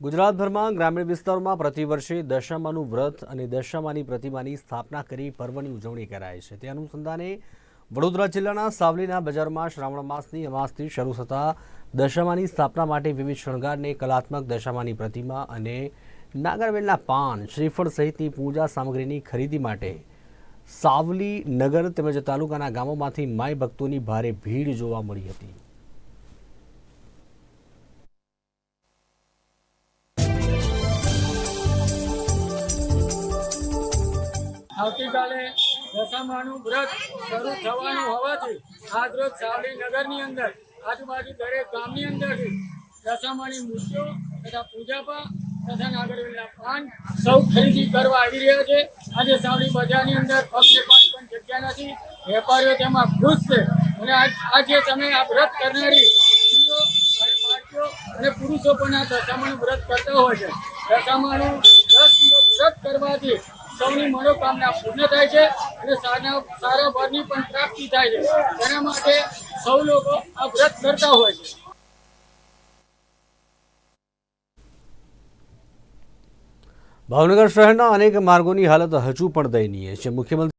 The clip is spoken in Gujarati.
ગુજરાતભરમાં ગ્રામીણ વિસ્તારોમાં પ્રતિવર્ષે દશામાનું વ્રત અને દશામાની પ્રતિમાની સ્થાપના કરી પર્વની ઉજવણી કરાય છે. તે અનુસંધાને વડોદરા જિલ્લાના સાવલીના બજારમાં શ્રાવણ માસની અમાસથી શરૂ થતા દશામાની સ્થાપના માટે વિવિધ શણગારને કલાત્મક દશામાની પ્રતિમા અને નાગરવેલના પાન, શ્રીફળ સહિતની પૂજા સામગ્રીની ખરીદી માટે સાવલી નગર તેમજ તાલુકાના ગામોમાંથી માય ભક્તોની ભારે ભીડ જોવા મળી હતી. આવતીકાલે દશામાનું વ્રત શરૂ થવાનું હોવાથી આજ રોજ સાવલી નગરની અંદર, આજુબાજુ દરેક ગામની અંદરથી દશામાની મૂર્તિઓ તથા પૂજાપા તથા નાગરવેલના પાન સૌ ખરીદી કરવા આવી રહ્યા છે. આજે સાવલી બજારની અંદર પગ પાંચ પણ જગ્યા નથી, વેપારીઓ તેમાં ખુશ છે. અને આજે તમે આ વ્રત કરનારી સ્ત્રીઓ અને બાળકીઓ અને પુરુષો પણ આ દશામાનું વ્રત કરતા હોય છે. દશામાનું દસ દિવસ વ્રત કરવાથી સૌની મનોકામના પૂર્ણ થાય છે અને સારા સારા પણ પ્રાપ્તિ થાય છે. તેના માટે સૌ લોકો આ વ્રત કરતા હોય છે. ભાવનગર શહેરના અનેક માર્ગોની હાલત હજુ પણ દયનીય છે. મુખ્યમંત્રી